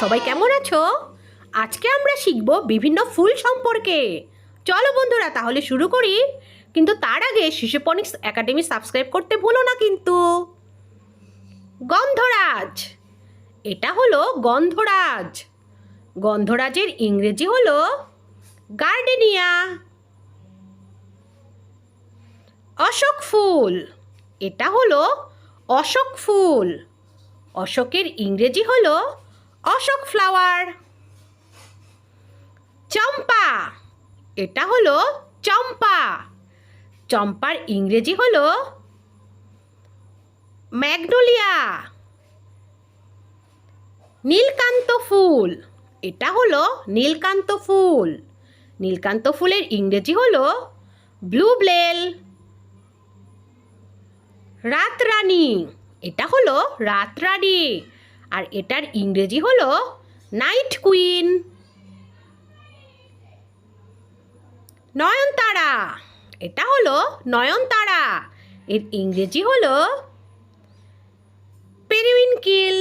সবাই কেমন আছো? আজকে আমরা শিখব বিভিন্ন ফুল সম্পর্কে। চলো বন্ধুরা, তাহলে শুরু করি। কিন্তু তার আগে শিশুপনিক্স একাডেমি সাবস্ক্রাইব করতে ভুলো না কিন্তু। গন্ধরাজ। এটা হলো গন্ধরাজ। গন্ধরাজের ইংরেজি হলো গার্ডেনিয়া। অশোক ফুল। এটা হলো অশোক ফুল। অশোকের ইংরেজি হলো অশোক ফ্লাওয়ার। চম্পা, এটা হলো চম্পা। চম্পার ইংরেজি হলো ম্যাগনোলিয়া। নীলকান্ত ফুল, এটা হলো নীলকান্ত ফুল। নীলকান্ত ফুলের ইংরেজি হলো ব্লু ব্লেল। রাতরানী, এটা হলো রাতরানী। আর এটার ইংরেজি হলো নাইট কুইন। নয়নতারা, এটা হলো নয়নতারা, এর ইংরেজি হলো পেরিউইনকিল।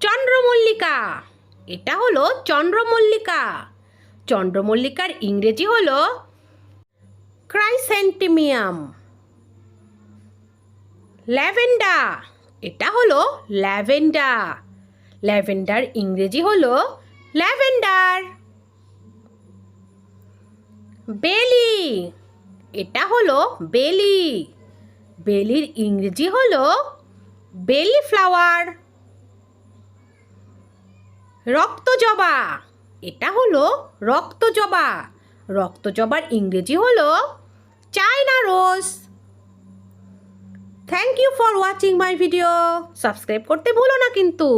চন্দ্রমল্লিকা, এটা হলো চন্দ্রমল্লিকা, চন্দ্রমল্লিকার ইংরেজি হলো ক্রাইসেন্টিমিয়াম। ল্যাভেন্ডার এটা হলো ল্যাভেন্ডার। ল্যাভেন্ডার ইংরেজি হলো ল্যাভেন্ডার। বেলি, এটা হলো বেলি। বেলির ইংরেজি হলো বেলি ফ্লাওয়ার। রক্তজবা, এটা হলো রক্তজবা। রক্তজবার ইংরেজি হলো thank you for watching my video subscribe করতে ভুলো না কিন্তু।